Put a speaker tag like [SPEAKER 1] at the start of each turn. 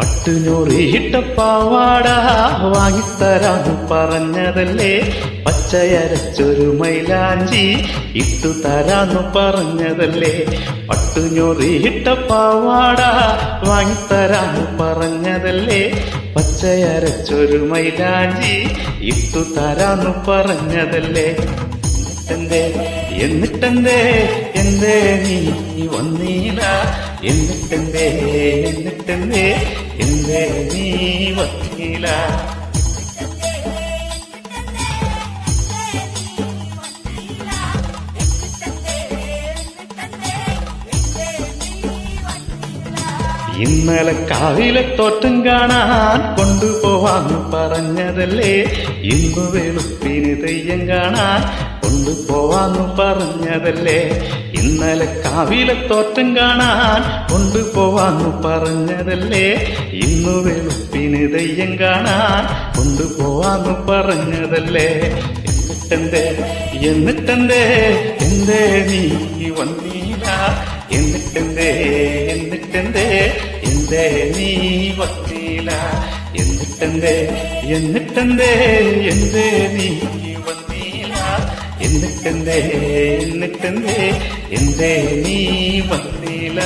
[SPEAKER 1] പട്ടുനൂറിയിട്ട പാവാട വാങ്ങിത്തരാന്ന് പറഞ്ഞതല്ലേ? പച്ചയരച്ചൊരു മൈലാഞ്ചി ഇട്ടു തരാന്ന് പറഞ്ഞതല്ലേ? പട്ടുനൂറിട്ട പാവാട വാങ്ങിത്തരാന്ന് പറഞ്ഞതല്ലേ? പച്ചയരച്ചൊരു മൈലാഞ്ചി ഇട്ടു തരാന്ന് പറഞ്ഞതല്ലേ? എന്നിട്ടെന്തേ? എന്നിട്ടെന്തേ? എന്തേ നീ വന്നീല? എന്നിട്ടെന്തേ എന്നിട്ടെന്തേ എന്തേ നീ വക്കീല. ഇന്നലെ കാവിലെ തോറ്റം കാണാൻ കൊണ്ടുപോവാന്ന് പറഞ്ഞതല്ലേ? ഇന്ന് വെളുപ്പിന് തെയ്യം കാണാൻ കൊണ്ടുപോവാന്ന് പറഞ്ഞതല്ലേ? ഇന്നലെ കാവിലെ തോറ്റം കാണാൻ കൊണ്ടുപോവാന്ന് പറഞ്ഞതല്ലേ? ഇന്ന് വെളുപ്പിന് തെയ്യം കാണാൻ കൊണ്ടുപോവാന്ന് പറഞ്ഞതല്ലേ? എന്നിട്ടെന്തേ? എന്നിട്ടെന്തേ? എന്തേ നീ വന്നീല? എന്നിട്ടെന്തേ? എന്നിട്ടെന്തേ? എന്തേ നീ വന്നീല? എന്നിട്ടെന്തേ? എന്നിട്ടെന്തേ? എന്തേ നീ എന്നിട്ടെന്തേ എന്നിട്ടെന്തേ എന്തേ നീ വന്നീല